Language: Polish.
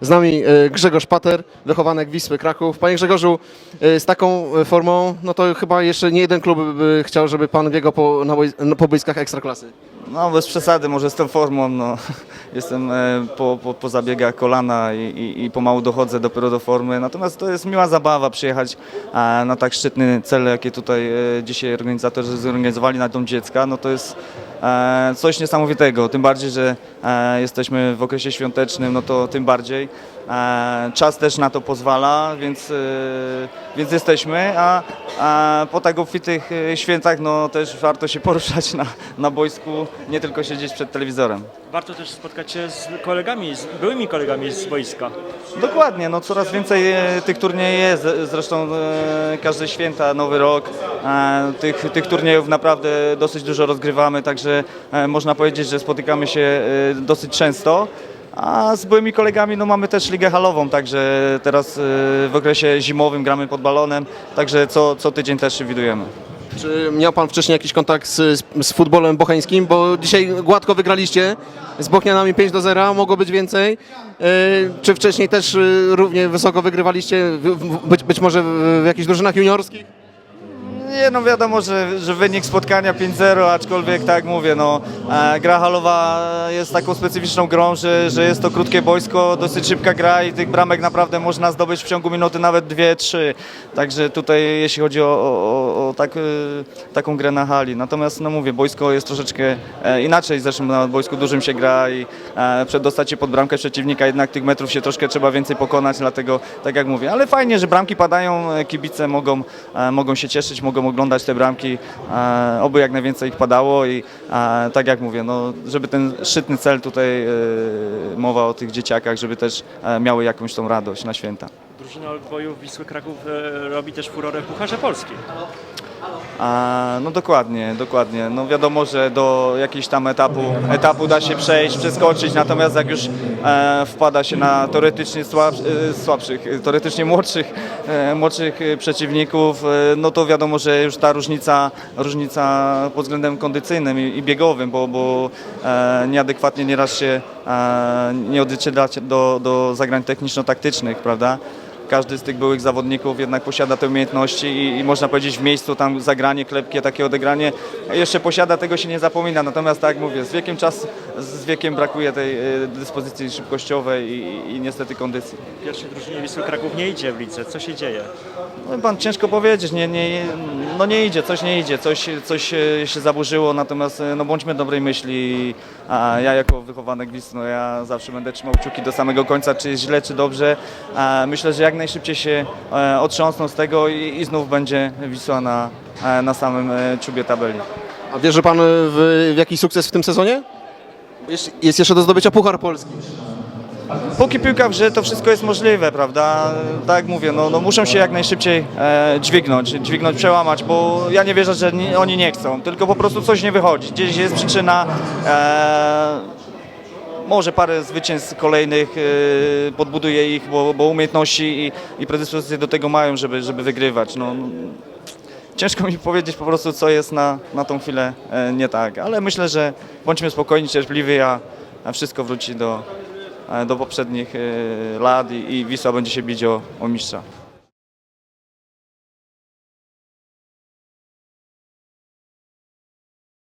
Z nami e, Grzegorz Pater, wychowanek Wisły Kraków. Panie Grzegorzu, e, z taką e, formą, no to chyba jeszcze nie jeden klub by chciał, żeby pan biegał po, na po boiskach Ekstraklasy. No bez przesady, może z tą formą, no. Jestem po, po, po zabiegach kolana i, i, i pomału dochodzę dopiero do formy. Natomiast to jest miła zabawa przyjechać na tak szczytny cel, jakie tutaj dzisiaj organizatorzy zorganizowali na Dom Dziecka. No to jest coś niesamowitego, tym bardziej, że e, jesteśmy w okresie świątecznym, no to tym bardziej. E, czas też na to pozwala, więc, e, więc jesteśmy, a, a po tak obfitych e, świętach no też warto się poruszać na, na boisku, nie tylko siedzieć przed telewizorem. Warto też spotkać się z kolegami, z byłymi kolegami z boiska. Dokładnie, no coraz więcej e, tych turniejów jest, zresztą e, każde święta, Nowy Rok, e, tych, tych turniejów naprawdę dosyć dużo rozgrywamy, także e, można powiedzieć, że spotykamy się e, dosyć często. A z byłymi kolegami no, mamy też ligę halową, także teraz e, w okresie zimowym gramy pod balonem, także co, co tydzień też się widujemy. Czy miał pan wcześniej jakiś kontakt z, z, futbolem bocheńskim? Bo dzisiaj gładko wygraliście z Bochnianami 5 do 0, mogło być więcej. Czy wcześniej też równie wysoko wygrywaliście, być, być może w jakichś drużynach juniorskich? Nie, no wiadomo, że, że wynik spotkania 5-0, aczkolwiek tak mówię, no e, gra halowa jest taką specyficzną grą, że, że jest to krótkie boisko, dosyć szybka gra i tych bramek naprawdę można zdobyć w ciągu minuty nawet 2-3. Także tutaj jeśli chodzi o, o, o, tak, e, taką grę na hali. Natomiast no mówię, boisko jest troszeczkę e, inaczej, zresztą na boisku dużym się gra i e, przedostać się pod bramkę przeciwnika, jednak tych metrów się troszkę trzeba więcej pokonać, dlatego tak jak mówię. Ale fajnie, że bramki padają, e, kibice mogą, e, mogą się cieszyć, mogą oglądać te bramki, e, oby jak najwięcej ich padało i e, tak jak mówię, no, żeby ten szczytny cel tutaj, e, mowa o tych dzieciakach, żeby też miały jakąś tą radość na święta. Drużyna odbojów Wisły Kraków robi też furorę w Pucharze Polski. A, no dokładnie, dokładnie. No wiadomo, że do jakiegoś tam etapu, etapu da się przejść, przeskoczyć, natomiast jak już e, wpada się na teoretycznie słab, e, słabszych, e, teoretycznie młodszych, e, młodszych e, przeciwników, e, no to wiadomo, że już ta różnica, różnica pod względem kondycyjnym i, i biegowym, bo, bo e, nieadekwatnie nieraz się e, nie odzwierciedla do, do zagrań techniczno-taktycznych, prawda? Każdy z tych byłych zawodników jednak posiada te umiejętności i, i można powiedzieć w miejscu tam zagranie, klepkie, takie odegranie jeszcze posiada, tego się nie zapomina. Natomiast tak jak mówię, z wiekiem czas, z wiekiem brakuje tej e, dyspozycji szybkościowej i, i niestety kondycji. Pierwszej drużynie Wisły Kraków nie idzie w lidze. Co się dzieje? No, pan ciężko powiedzieć, nie, nie, no nie idzie, coś nie idzie, coś, coś e, się zaburzyło, natomiast e, no bądźmy dobrej myśli. A ja jako wychowanek Wisły, no ja zawsze będę trzymał kciuki do samego końca, czy jest źle, czy dobrze. A myślę, że jak najszybciej się e, otrząsną z tego i, i znów będzie Wisła na, e, na samym e, czubie tabeli. A wierzy pan w, w jakiś sukces w tym sezonie? Jest, jest jeszcze do zdobycia Puchar Polski. Póki piłka w grze, to wszystko jest możliwe, prawda? Tak jak mówię, no, no muszą się jak najszybciej e, dźwignąć, dźwignąć, przełamać, bo ja nie wierzę, że nie, oni nie chcą, tylko po prostu coś nie wychodzi. Gdzieś jest przyczyna, e, może parę zwycięstw kolejnych e, podbuduje ich, bo, bo umiejętności i, i predyspozycje do tego mają, żeby, żeby wygrywać. No, ciężko mi powiedzieć po prostu, co jest na, na tą chwilę e, nie tak, ale myślę, że bądźmy spokojni, cierpliwi, a, a wszystko wróci do, e, do poprzednich lat i, i Wisła będzie się bić o, o mistrza.